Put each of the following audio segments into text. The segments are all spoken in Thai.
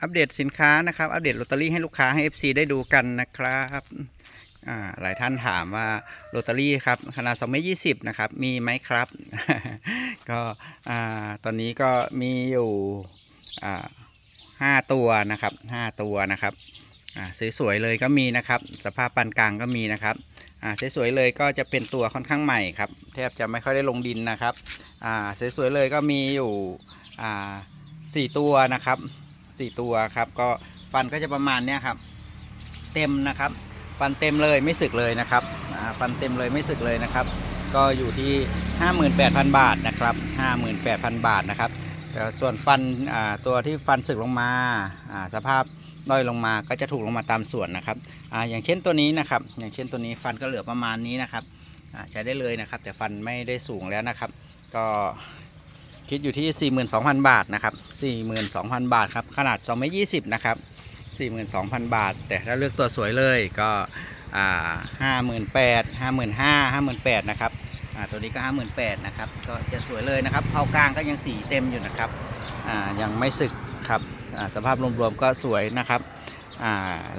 อัปเดตสินค้านะครับ อัปเดตลอตเตอรี่ให้ลูกค้าให้ FC ได้ดูกันนะครับหลายท่านถามว่าลอตเตอรี่ครับขนาด2เมตร20นะครับ มีไหมครับ ก็ตอนนี้ก็มีอยู่ห้าตัวนะครับห้าตัวนะครับสวยๆเลยก็มีนะครับ สภาพปานกลางก็มีนะครับสวยๆเลยก็จะเป็นตัวค่อนข้างใหม่ครับ แทบจะไม่ค่อยได้ลงดินนะครับสวยๆเลยก็มีอยู่สี่ตัวนะครับ สี่ตัวครับ ก็ฟันก็จะประมาณเนี้ยครับ เต็มนะครับ ฟันเต็มเลยไม่สึกเลยนะครับฟันเต็มเลยไม่สึกเลยนะครับ ก็อยู่ที่ 58,000 บาทนะครับ 58,000 บาทนะครับแต่ส่วนฟันตัวที่ฟันสึกลงมาสภาพด้อยลงมาก็จะถูกลงมาตามส่วนนะครับออย่างเช่นตัวนี้นะครับ อย่างเช่นตัวนี้ฟันก็เหลือประมาณนี้นะครับใช้ได้เลยนะครับ แต่ฟันไม่ได้สูงแล้วนะครับ ก็ คิดอยู่ที่ 42,000 บาทนะครับ 42,000 บาทครับ ขนาด2เมตร20 นะครับ 42,000 บาท แต่ถ้าเลือกตัวสวยเลยก็อ่า58,000 55,000 58,000นะครับตัวนี้ก็58,000นะครับ ก็จะสวยเลยนะครับเผากลางก็ยังสีเต็มอยู่นะครับยังไม่สึกครับสภาพรวมๆก็สวยนะครับ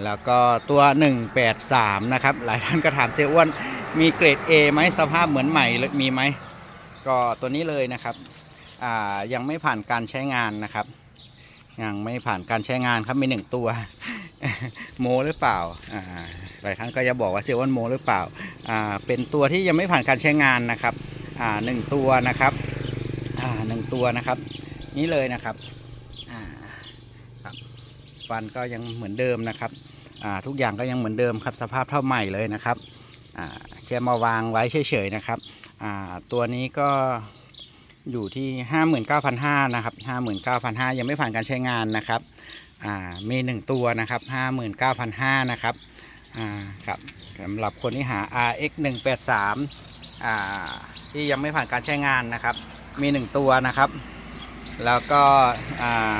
แล้วก็ตัว 183 นะครับ หลายท่านก็ถามเซอ้วนมีเกรด A ไหมสภาพเหมือนใหม่หรือมีไหมก็ตัวนี้เลยนะครับ ยังไม่ผ่านการใช้งานนะครับ ยังไม่ผ่านการใช้งานครับมีหนึ่งตัวโมหรือเปล่าหลายท่านก็จะบอกว่าเซลวันโมหรือเปล่า เป็นตัวที่ยังไม่ผ่านการใช้งานนะครับหนึ่งตัวนะครับหนึ่งตัวนะครับ นี่เลยนะครับฟันก็ยังเหมือนเดิมนะครับทุกอย่างก็ยังเหมือนเดิมครับสภาพเท่าใหม่เลยนะครับแค่มาวางไว้เฉยๆนะครับตัวนี้ก็ อยู่ที่ 59,500นะครับ59,500 ยังไม่ผ่านการใช้งานนะครับอ่ามี 1 ตัวนะครับ59,500นะครับอ่าครับสำหรับคนที่หา RX 183อ่าที่ยังไม่ผ่านการใช้งานนะครับ มี 1 ตัวนะครับ แล้วก็อ่า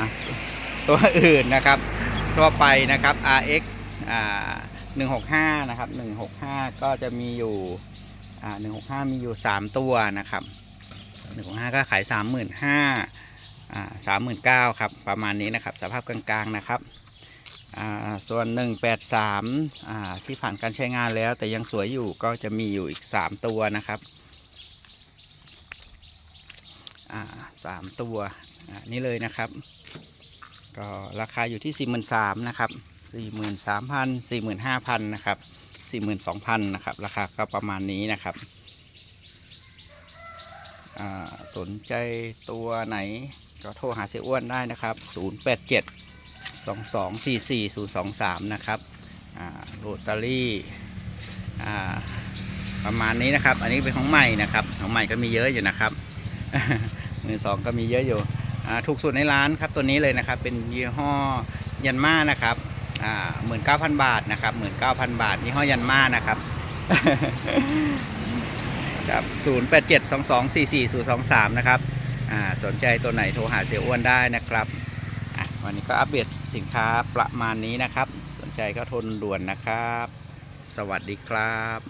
ตัวอื่นนะครับ ทั่วไปนะครับ RX อ่า165นะครับ165 ก็จะมีอยู่อ่า165 มีอยู่ 3 ตัวนะครับ หนึ่งของห้าก็ขายสามหมื่นห้าสามหมื่นเก้าครับประมาณนี้นะครับสภาพกลางๆนะครับส่วนหนึ่งแปดสามอ่าที่ผ่านการใช้งานแล้ว แต่ยังสวยอยู่ก็จะมีอยู่อีกสามตัวนะครับสามตัวนี่เลยนะครับ ก็ราคาอยู่ที่สี่หมื่นสามนะครับสี่หมื่นสามพันสี่หมื่นห้าพันนะครับสี่หมื่นสองพันนะครับราคาก็ประมาณนี้นะครับ สนใจตัวไหนก็โทรหาเสียอ้วนได้นะครับ 087 2244 023 นะครับโรตารี่ประมาณนี้นะครับ อันนี้เป็นของใหม่นะครับ ของใหม่ก็มีเยอะอยู่นะครับ มือสองก็มีเยอะอยู่ ถูกสุดในร้านครับตัวนี้เลยนะครับ เป็นยี่ห้อยันมานะครับหมื่นเก้าพันบาทนะครับหมื่นเก้าพันบาทยี่ห้อยันมานะครับ ครับ0 8 7 2 2 4 4 0 2 3 นะครับอ่าสนใจตัวไหนโทรหาเสียอ้วนได้นะครับ วันนี้ก็อัปเดตสินค้าประมาณนี้นะครับ สนใจก็ทนด่วนนะครับ สวัสดีครับ